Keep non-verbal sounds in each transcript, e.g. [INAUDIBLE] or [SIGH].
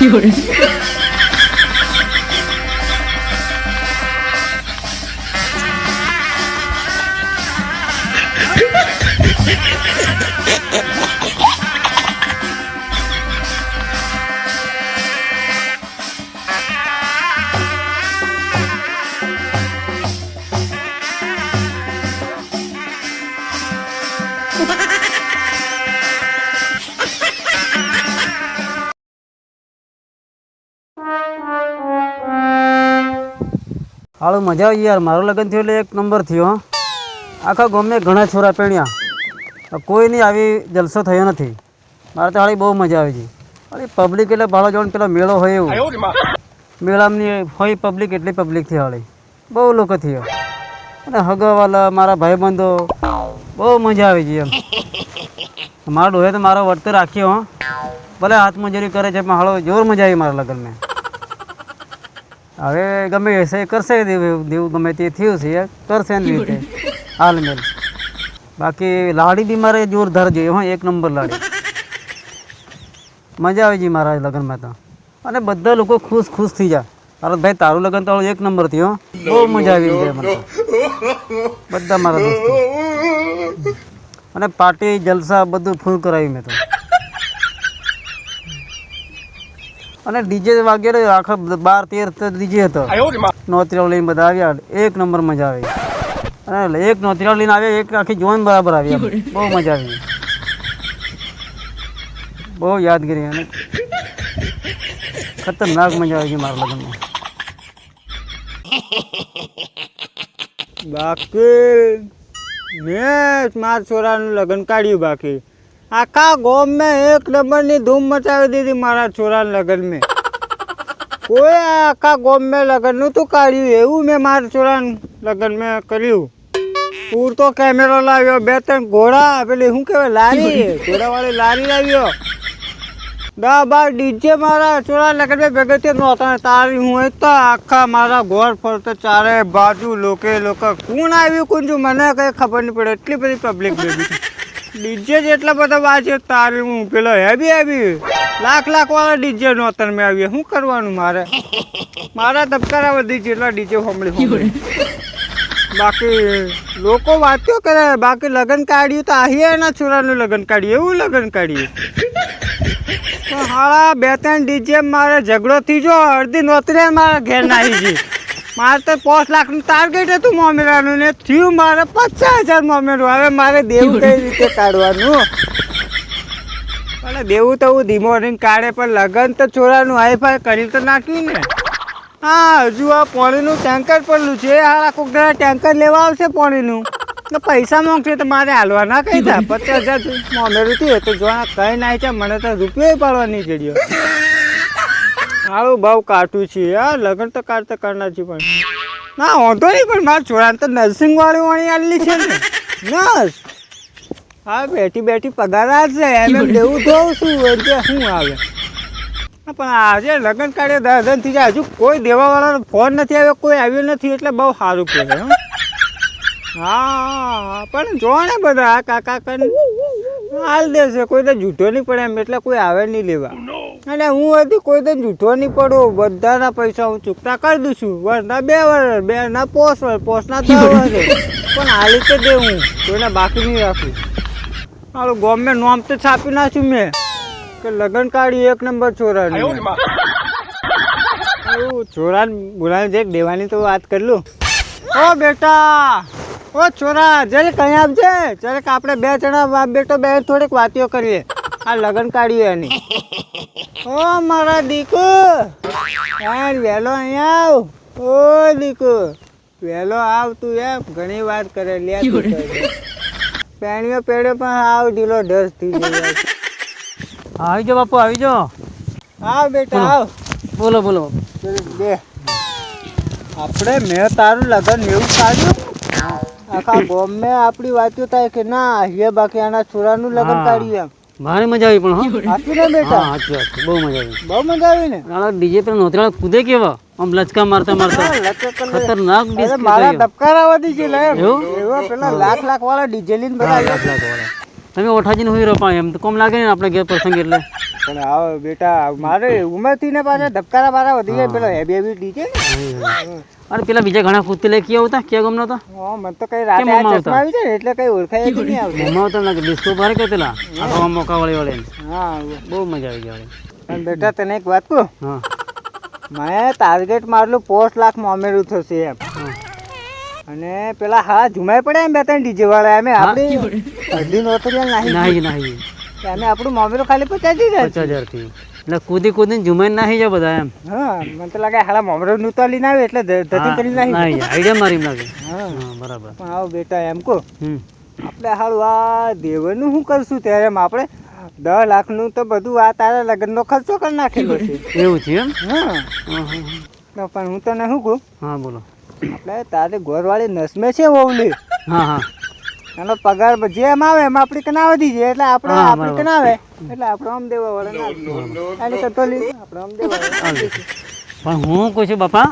有人 હાલો મજા આવી યાર. મારો લગ્ન થયું એટલે એક નંબર થયો આખા ગમે ઘણા છોરા પહેણ્યા કોઈની આવી જલસો થયો નથી. મારે તો હાળી બહુ મજા આવી છે હાળી પબ્લિક એટલે ભાડો જોવાનું પેલો મેળો હોય એવું. મેળામની હોય પબ્લિક એટલી પબ્લિક થઈ હાળી બહુ લોકો થયો. અને હગાવાલા મારા ભાઈબંધો બહુ મજા આવી છે એમ. મારા ડોહે તો મારો વર્ત રાખ્યો હં. ભલે હાથ મજૂરી કરે છે પણ હાળો જોર મજા આવી મારા લગ્નમાં. હવે ગમે એ કરશે દેવું ગમે તે થયું છે કરશે ને રીતે હાલ બાકી લાડી બી મારે જોરદાર જોઈએ હા એક નંબર લાડી. મજા આવી જઈ મારા લગ્નમાં તો. અને બધા લોકો ખુશ ખુશ થઈ જાય. અરે ભાઈ તારું લગ્ન તો એક નંબર થયો બહુ મજા આવી જાય મને બધા મારા દોસ્તો. અને પાર્ટી જલસા બધું ફૂલ કરાવ્યું મેં તો. અને ડીજે વાગેલો આખા બાર તેર ડીજે હતો. નોતરીઓ લઈને બધા આવ્યા એક નંબર મજા આવી. અને એક નોતરીઓ લઈને આવ્યા એક આખી જોન બરાબર આવી [LAUGHS] બહુ મજા આવી. બહુ યાદગીરી અને ખતરનાક મજા આવી ગઈ મારા લગ્નમાં. બાકી મેં મારા છોરાનું લગ્ન કાઢ્યું બાકી. આખા ગોમ મેં એક નંબરની ધૂમ મચાવી દીધી મારા છોરાના લગ્ન મેં કોઈ આખા ગોમ મેં લગ્ન નહોતું કાઢ્યું. એવું મેં મારા છોરાના લગ્ન મેં કર્યું. પૂરતો કેમેરો લાવ્યો. બે ત્રણ ઘોડા, પેલી શું કહેવાય, લારી, ઘોડાવાળી લારી લાવ્યો. દા બાર ડીજે મારા છોરા લગ્ન મેં ભેગા થયો. નહોતા, તારી હું તો આખા મારા ઘોર ફરતો ચારે બાજુ લોકે લોકો. કોણ આવ્યું કોણ છું મને કઈ ખબર નહીં પડે. એટલી બધી પબ્લિક ભેગી. ડીજે જેટલા બધા વાજે તારે હું પેલો હેવી હેવી લાખ લાખ વાળા ડીજે નહોતા મેં આવ્યા શું કરવાનું મારે? મારા ધબકારા વધી જેટલા ડીજે હોમળી બાકી લોકો વાંચ્યો કરે. બાકી લગ્ન કાઢ્યું તો આહીએ એના છોરાનું લગ્ન કાઢ્યું. એવું લગ્ન કાઢ્યું. હાળા બે ત્રણ ડીજે મારે ઝઘડો થઈ જો અડધી નોતરે મારા ઘેર નાહી ગઈ. મારે તો પાંચ લાખનું ટાર્ગેટ હતું મોમેરાનું ને થયું મારે પચાસ હજાર મોમેરું. હવે મારે દેવું કઈ રીતે કાઢવાનું? અને દેવું તો હું ધીમો રહીને કાઢે પણ લગ્ન તો છોરાનું હાઈફાઈ કરી તો નાખ્યું ને હા હજુ આ પાણીનું ટેન્કર પડેલું છે. આ કોકડા ટેન્કર લેવા આવશે પાણીનું. તો પૈસા મોકશે તો મારે હાલવા ના કહી થાય પચાસ હજાર મોમેરું થયું તો જો કઈ નાય છે મને તો રૂપિયો પાડવાની જડ્યો હારું બહુ કાઢું છે હા લગ્ન તો કાઢતા કરનાર છે પણ. ના વાંધો નહીં પણ મારા છોરાને તો નર્સિંગ વાળી વાણી આવેલી છે ને. નર્સ હા બેઠી બેઠી પગાર આવશે એને એમ દેવું જોઉં છું એટલે શું આવે? પણ આજે લગ્ન કાર્ય દર્શન થઈ જાય. હજુ કોઈ દેવાવાળાનો ફોન નથી આવ્યો કોઈ આવ્યો નથી એટલે બહુ સારું કહેવાય હા. પણ જો ને બધા કાકા કન હાલ દેશે કોઈ તો જૂઠો નહીં પડે એમ એટલે કોઈ આવે નહીં લેવા. અને હું હજી કોઈ તો જૂઠો નહીં પડું બધાના પૈસા હું ચૂકતા કરી દઉં છું. વર્ષના બે વર્ષ બે ના પોસ વર્ષ પોસના દસ વર્ષ પણ હાલી તો દે હું કોઈને બાકી નહીં રાખું. હારું ગોમે નોમ તો છાપી નાખ્યું મેં કે લગ્ન કાઢી એક નંબર છોરાની. એવું છોરાને બોલાવી જઈ દેવાની તો વાત કરી લઉં ઓ બેટા! ઓ છોરા જલ કઈ આપજે જરાક આપણે બે જણા બાપ બેટો બે થોડીક વાતીઓ કરીએ. આ લગન કાઢીએ એની. ઓ મારા દીકુ યાર વહેલો અહીંયા આવ. ઓ દીકુ વહેલો આવ તું એમ ઘણી વાત કરે લે. પેણીઓ પેડ્યો પણ આવ ઢીલો ઢસ થઈ ગયો. આવી જાઓ બાપુ આવી જાઓ. આવ બેટા આવ. બોલો બોલો. બે. આપણે મેં તારું લગન એવું કાઢ્યું? આખા બોમ્બે આપણી વાતો થાય કે ના હે બાકી આના છોરાનું લગ્ન હા. કાઢ્યું એમ. મારે મજા આવી પણ હો. સાચું ને હા બેટા સાચી વાત બહુ મજા આવી. બહુ મજા આવી ને? નાના ડીજે પર નોતરા કૂદે કેવા? આમ લચકા મારતા મારતા. હા, ખતરનાક ડીજે મારા ધબકારા વધી છે લે. એવા? પેલા લાખ લાખ વાળા ડીજે લઈને બધા આવ્યા. તમે ઓઠાજીને હુઈ રહો પણ એમ. તો કોમ લાગે ને આપણે ઘેર પ્રસંગ એટલે? પણ આવો બેટા મારે ઉંમરથી ને પાછા ધબકારા મારા વધી જાય પેલો હેવી હેવી ડીજે ને. અરે પેલા બીજા ઘણા કુસ્તી લઈ ક્યાં આવતા? ક્યાં ગમનો હા મને તો કઈ રાતે આ ચશ્મા આવી જાય એટલે કઈ ઓળખાય જ નહીં આવતું. મમ્મા આવતા લાગે ડિસ્કો ભરે કે પેલા? આખા મોકા વળી વળી. હા. બહુ મજા આવી ગઈ અને બેટા તને એક વાત કહું? હા. મેં ટાર્ગેટ મારલું પોસ્ટ લાખ મોમેરું થશે એમ. અને પેલા હા ઝુમાય પડે એમ બે ત્રણ ડીજે વાળા અમે આપણી અડધી નોતરી નહીં. નહીં નાહી. અમે આપણું મોમેરું ખાલી પચાસ હજાર પચાસ હજારથી. એટલે કૂદી કૂદીને જુમાઈને નાહી જાય બધા એમ. હા મને તો લાગે હાલા મોમેરું નૂતા લઈને આવે એટલે ધતી કરી નાખી આઈડિયા મારી લાગે હા. બરાબર. આવો બેટા એમ કહો. આપણે હાલું આ દેવનું શું કરશું ત્યારે એમ આપણે દસ લાખનું તો બધું આ તારા લગ્નનો ખર્ચો કરી નાખેલો છે. એવું છે એમ? હા. પણ હું તને શું કહું? હા બોલો. આપણે તારે ઘરવાળી નસમે છે ઓવલી હા હા. એનો પગાર જેમ એમ આવે એમ આપણી કનાવે વધી જાય એટલે આપણે આપણી બરાબર. એટલે આપણે આમ દેવા વાળા એની કટોલી આપણે આમ દેવા વાળા પણ હું કહું છું બાપા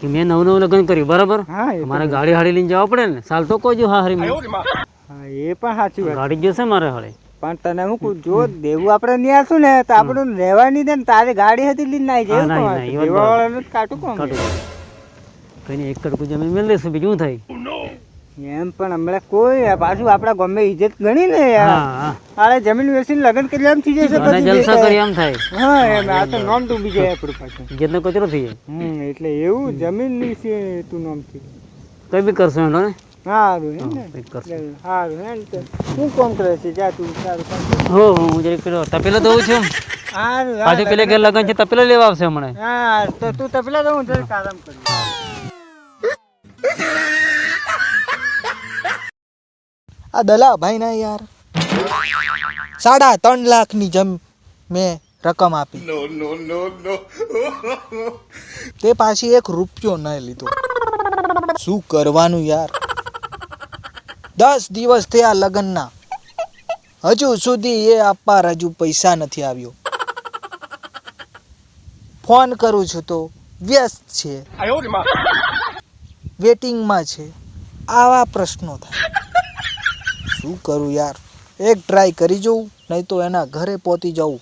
કે મેં નવું નવું લગ્ન કર્યું બરાબર? હા મારે ગાડી હાડી લઈને જવા પડે ને સાલ તો કોઈ જો હા હરી હા એ પણ સાચું ગાડી જશે મારે હાડે પણ તને હું કહું જો દેવું આપણે નહીં આલશું ને તો આપણું રહેવાની દે ને તારી ગાડી હતી લઈને નાઈ જાય કાઢું કોમ. કઈ નહીં એક કડકું જમીન મેળ લેશું બીજું શું થાય? એમ પણ હમણાં કોઈ પાછું આપડા ગમે ઇજ્જત ગણી ને આરે જમીન વેચીને લગ્ન કરી એમ થઈ જશે પછી જલસા કરી એમ થાય. હા એમ આ તો નામ ડૂબી જાય આપણું પાછું. જેનો કચરો થઈ જાય. હમ એટલે એવું જમીનની છે તું નામ થઈ કઈ બી કરશો એનો ને સારું હે ને સારું હે ને તો કોમ કરે છે? જા તું સારું હો હો, જરી પેલો તપેલો દઉં છું સારું પાછું પેલે ઘેર લગન છે તપેલો લેવા આવશે હમણાં. હા તો તું તપેલા દઉં જરી કામ કરું. આ દલા ભાઈ ના યાર. સાડા ત્રણ લાખની જમ મેં રકમ આપી. તે પાછી એક રૂપિયો ન લીધો. શું કરવાનું યાર? દસ દિવસ થયા લગ્નના. હજુ સુધી એ આપવા હજુ પૈસા નથી આવ્યો. ફોન કરું છું તો વ્યસ્ત છે. વેટિંગમાં છે. આવા પ્રશ્નો થાય. શું કરું યાર? એક ટ્રાય કરી જોઉં નહીં તો એના ઘરે પહોંચી જવું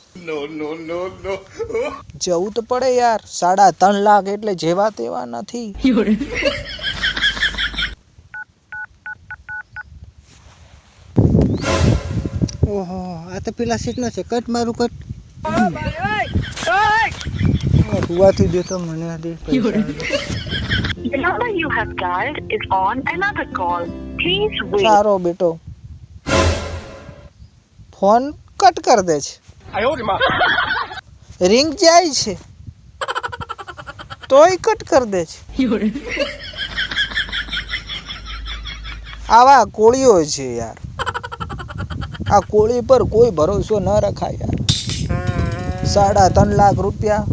જવું તો પડે યાર. સાડા ત્રણ લાખ એટલે જેવા તેવા નથી. ઓહો આ તો પેલા સીટ નો છે. કટ મારું કટ હુવાથી દેતો મને દે The number you have dialed is on another call. Please wait. સારો બેટો. ફોન કટ કરી દે છે. રિંગ જાય છે. તોય કટ કરી દે છે. આવા કોળીઓ છે યાર. આ કોળી પર કોઈ ભરોસો ન રખાય યાર. સાડા ત્રણ લાખ રૂપિયા.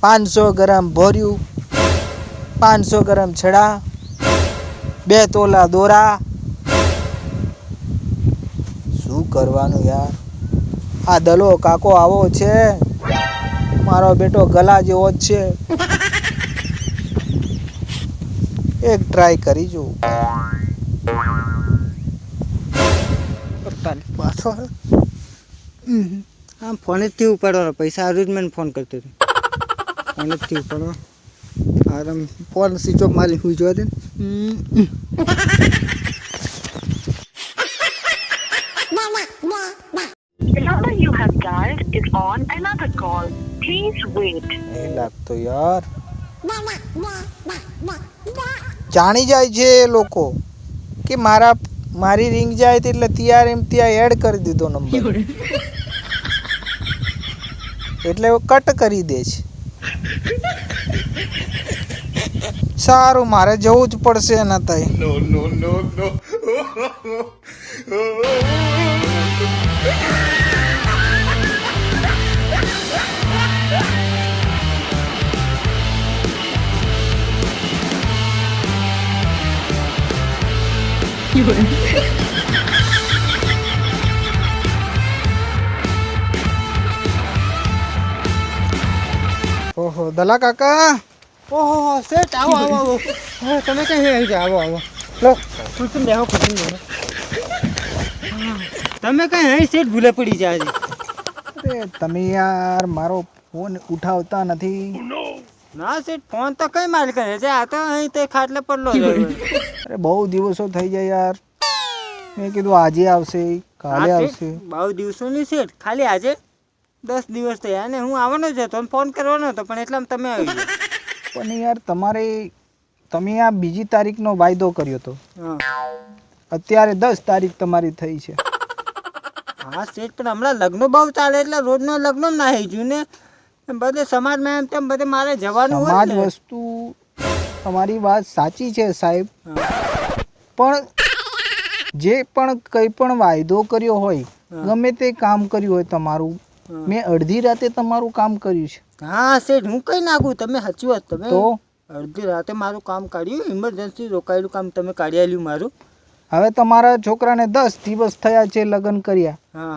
પાંચસો ગ્રામ ભર્યું. પાંચસો ગ્રામ છડા. બે તોલા દોરા. કરવાનું યાર. આ દલો કાકો આવો છે. મારો બેટો ગલા જેવો જ છે. એક ટ્રાય કરી જોઉં પાછો. આમ ફોન જ થી ઉપાડવાનો. પૈસા હારું જ મને ફોન કરતો હતો. ફોન જ થી ઉપાડવા આરામ ફોન સ્વિચ ઓફ મારી હું જોવા દે on another call. Please wait. નહીં લાગતો યાર જાણી જાય છે એ લોકો કે મારા મારી રિંગ જાય એટલે ત્યાં એમ ત્યાં એડ કરી દીધો નંબર એટલે કટ કરી દે છે સારું મારે જવું જ પડશે એના તાઈ [LAUGHS] ઓહો દલા કાકા. ઓહો શેઠ આવો આવો આવો. હા, તમે ક્યાં આવી જાઓ આવો આવો. લો ખુરશી બેહો ખુરશી બેહો. તમે કઈ અહીં શેઠ ભૂલે પડી જાય છે? તમે યાર મારો ફોન ઉઠાવતા નથી. ના શેઠ ફોન તો કઈ માલ કરે છે? આ તો અહીં તે ખાટલે પડલો [LAUGHS] અરે બહુ દિવસો થઈ જાય યાર. મેં કીધું આજે આવશે કાલે આવશે. બહુ બહુ નહીં શેઠ ખાલી આજે? દસ દિવસ થયા અને હું આવવાનો જ હતો ફોન કરવાનો હતો પણ એટલામાં તમે આવી ગયા. પણ યાર તમારે તમે આ બીજી તારીખનો વાયદો કર્યો હતો અત્યારે દસ તારીખ તમારી થઈ છે. હા સેઠ પણ હમણાં લગ્ન બહુ ચાલે એટલે રોજનો લગ્ન ના થઈ ગયું ને. બધે સમાજમાં એમ તેમ બધે મારે જવાનું હોય સમાજ વસ્તુ તમારી વાત સાચી છે સાહેબ. પણ જે પણ કંઈ પણ વાયદો કર્યો હોય ગમે તે કામ કર્યું હોય તમારું. મેં અડધી રાતે તમારું કામ કર્યું છે. હા શેઠ હું કઈ નાખું તમે સાચી વાત તમે તો? અડધી રાતે મારું કામ કાઢ્યું ઇમરજન્સી રોકાયેલું કામ તમે કાઢી આલ્યું મારું. હવે તમારા છોકરાને દસ દિવસ થયા છે લગ્ન કર્યા. હા.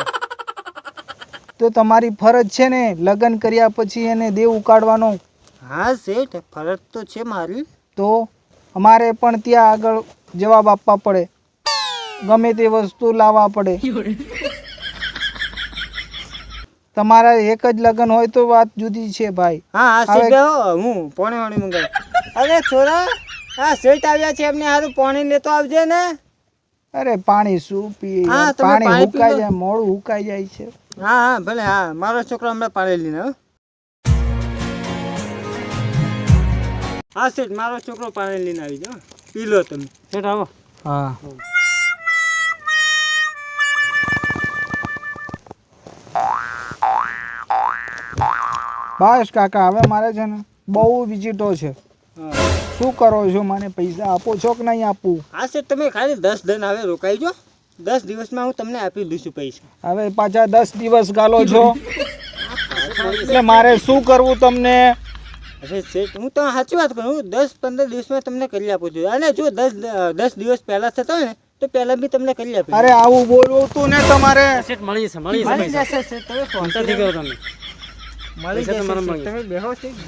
તો તમારી ફરજ છે ને લગ્ન કર્યા પછી એને દેવ ઉકાળવાનો? હા શેઠ ફરજ તો છે મારી. તો અમારે પણ ત્યાં આગળ જવાબ આપવા પડે. ગમે તે વસ્તુ લાવવા પડે. તમારા એક જ લગ્ન હોય તો વાત જુદી છે ભાઈ. હા હા શેઠ હું પોણે વાણી મંગાવ. અરે છોરા હા શેઠ આવ્યા છે એમને સારું પોણી લેતો આવજે ને. અરે પાણી શું? તમે પાણી હુકાઈ જાય મોડું હુકાઈ જાય છે. હા હા ભલે હા મારો છોકરો હમણાં પાણી લઈને હો. હા શેઠ મારો છોકરો પાણી લઈને આવી જાઓ. પી લો તમે. શેઠ આવો. હા. બસ કાકા હવે મારે છે ને બહુ વિઝિટો છે. હા. શું કરો છો? મને પૈસા આપો છો કે નહીં આપું? હા સર તમે ખાલી દસ દન હવે રોકાઈ જો દસ દિવસમાં હું તમને આપી દઈશું પૈસા. હવે પાછા દસ દિવસ ગાલો છો. એટલે મારે શું કરવું તમને? અરે શેઠ હું તો સાચી વાત કરું દસ પંદર દિવસમાં તમને કરી આપું છું. અને જો દસ દસ દિવસ પહેલા થતા હોય ને તો પહેલા બી તમને કરી આપી અરે આવું બોલવું તું ને તમારે. શેઠ મળી જશે મળી જશે ફોન કરો તમે. મળી જશે તમે બેહો શેઠ,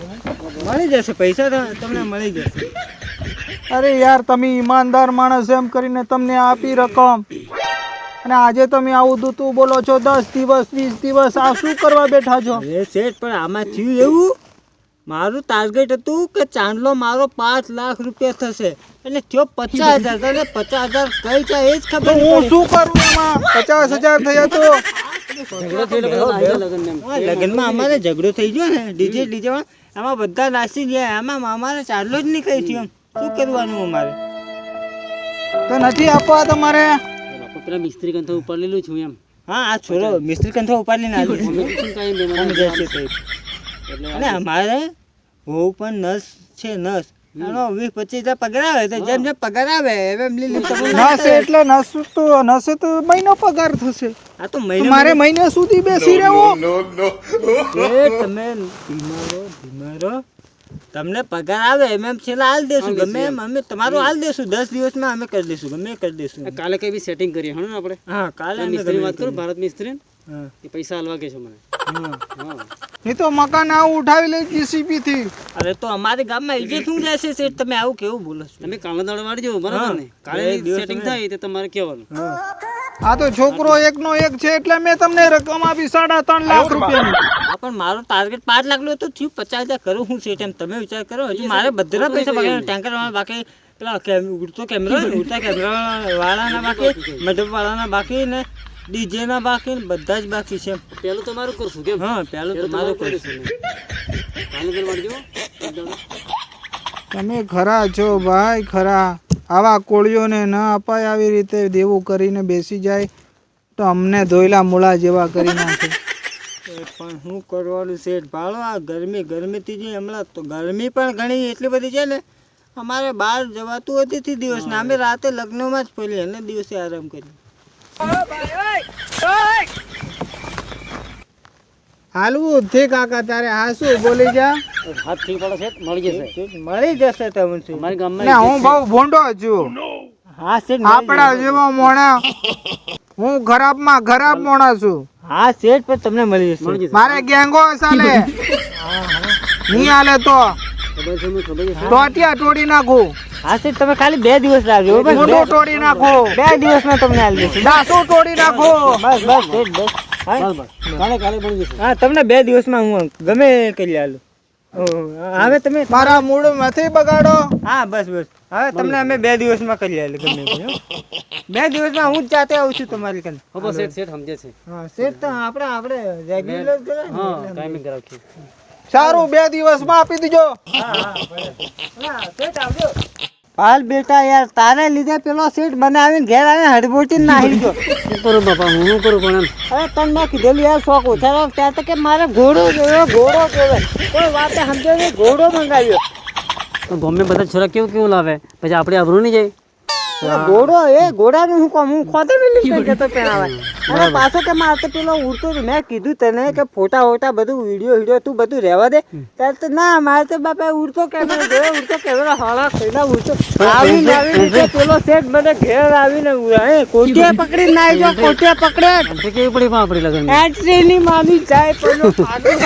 મળી જશે પૈસા તમને મળી જશે. અરે યાર તમે ઈમાનદાર માણસ એમ કરીને તમને આપી રકમ. અને આજે તમે આવું દૂતું બોલો છો દસ દિવસ વીસ દિવસ આ શું કરવા બેઠા છો? એ શેઠ પણ આમાં થયું એવું? મારું ટાર્ગેટ હતું કે ચાંદલો મારો પાંચ લાખ રૂપિયા થશે. એટલે થયો પચાસ હજાર. તો પચાસ હજાર કઈ છે એ જ ખબર હું શું કરું એમાં પચાસ હજાર થયા તો? લગ્નમાં અમારે ઝઘડો થઈ ગયો ને. ડીજે ડીજે આમાં બધા નાસી ગયા. આમાં અમારે ચાંદલો જ નહીં કઈ થયો શું કરવાનું અમારે? તો નથી આપવા તમારે? પેલા મિસ્ત્રી કંથો ઉપર લેલું છું એમ. હા આ છોરો મિસ્ત્રી કંથો ઉપાડી ને આવી અમે કીધું કાંઈ બે આમ મને જશે સાહેબ. એટલે અને અમારે બહુ પણ નસ છે નસ. વીસ પચીસ હજાર પગાર આવે તો જેમ જેમ પગાર આવે એમ એમ નસે એટલે નસ તો નસે તો મહિનો પગાર થશે. આ તો મહિને મારે મહિને સુધી બેસી રહેવું. એ તમે ધીમારો ધીમારો તમને પગાર આવે એમ એમ છેલ્લા હાલ દેશું. ગમે એમ અમે તમારું હાલ દેશું. દસ દિવસમાં અમે કરી દઈશું ગમે કરી દઈશું કાલે કઈ બી સેટિંગ કરીએ હણ આપણે? હા કાલે મિસ્ત્રી વાત કરું ભારત મિસ્ત્રી હા, એ પૈસા હાલવા કે છે મને. હા. હા તો મકાન આવું ઉઠાવી લે જીસીબી થી. અરે તો અમારે ગામમાં ઇજ્જત શું રહેશે શેઠ? તમે આવું કેવું બોલો છો? તમે કાલે દાડે વાળજો બરાબર ને? કાલે સેટિંગ થાય તો તમારે કહેવાનું. આ તો છોકરો એકનો એક છે એટલે મેં તમને રકમ આપી સાડા ત્રણ લાખ રૂપિયા પણ મારો ટાર્ગેટ પાંચ લાખ નો તો થયું. પચાસ હજાર કરું હું શેઠ એમ. તમે વિચાર કરો હજુ મારે બધા પૈસા બાકી ટેન્કર વાળા બાકી પેલા કેમ- ઉડતો કેમેરો ઉડતા કેમેરા વાળાના બાકી [LAUGHS] મધ્યપ વાળાના બાકી ને ડીજે ના બાકી ને બધા જ બાકી છે. પેલું તમારું કરશું કેમ? હા પેલું તો પેલું મારું તમારું કરીશ. તમે ખરા છો ભાઈ ખરા. આવા કોળીઓને ન અપાય આવી રીતે દેવું કરીને બેસી જાય તો અમને ધોયલા મૂળા જેવા કરી નાખે. એ પણ શું કરવાનું શેઠ ભાડો આ ગરમી ગરમીથી જે હમણાં તો ગરમી પણ ઘણી એટલી બધી છે ને અમારે બહાર જવાતું હતી તે દિવસ અમે રાતે લગ્નમાં જ ફરી અને દિવસે આરામ કરી હાલવું છે કાકા તારે હા બોલી જા. હાથ ઠીક મળી જશે. મળી જશે તમને. શેઠ. અમારી ગામમાં હું બહુ ભૂંડો છું. હા શેઠ આપણા જેવો મોણા. હું ખરાબમાં ખરાબ મોણા છું. હા શેઠ પણ તમને મળી જશે. મળી જશે મારે ગેંગો ચાલે [LAUGHS] નહીં હાલે તો. છે છે તોડી નાખો તમે ખાલી બે દિવસ રાખજો બસ મોઢો તોડી નાખો. બે દિવસમાં તમને આલી દાસો તોડી નાખો. બસ બસ બસ. હા? બસ બસ. કાલે કાલે બની જશે. હા તમને બે દિવસમાં હું ગમે કરી આલું હવે તમે? મારા મૂડ નથી બગાડો. હા બસ બસ. હવે તમને અમે બે દિવસમાં કરી આલું ગમે તે, હો. બે દિવસમાં હું જ જાતે આવું છું તમારી કને હો બસ શેઠ શેઠ સમજે છે. હા શેઠ તો આપણે આપણે રેગ્યુલર કરે હા ટાઈમિંગ કરાવ રાખીએ સારું બે દિવસમાં આપી દીજો. હાલ બેટા યાર તારે લીધે પેલો સીટ બનાવીને ઘેર આવીને હડબોટી નાહી ગયો. શું કરું બાપા હું શું કરું પણ અરે તને મેં કીધેલું યાર શોખ ઓછા રાખ. ત્યાં તો કે મારે ઘોડો જોયો ઘોડો જોયો કોઈ વાતે સમજો ઘોડો મંગાવ્યો. તો ગમે બધા છોરા કેવું કેવું લાવે? પછી આપણે આબરું નહીં જાય? ઘોડો એ ઘોડાનું હું કહું હું ખોટે મિલી જતો પહેરાવા અને પાછો કે મારે તો પેલો ઉડતો હતો. મેં કીધું તને કે ફોટા ફોટા બધું વીડિયો વીડિયો તું બધું રહેવા દે. ત્યારે તો ના મારે તો બાપા ઉડતો કેમેરો જોયો ઉડતો કેમેરો હાલા ખઈલા ઉડતો. આવીને આવીને તે પેલો સેટ મને ઘેર આવીને હે કોટિયા પકડી નાઈ જો કોટિયા પકડે. કેવી પડી આપણી લગન એન્ટ્રી ની માની જાય પેલો જોઈ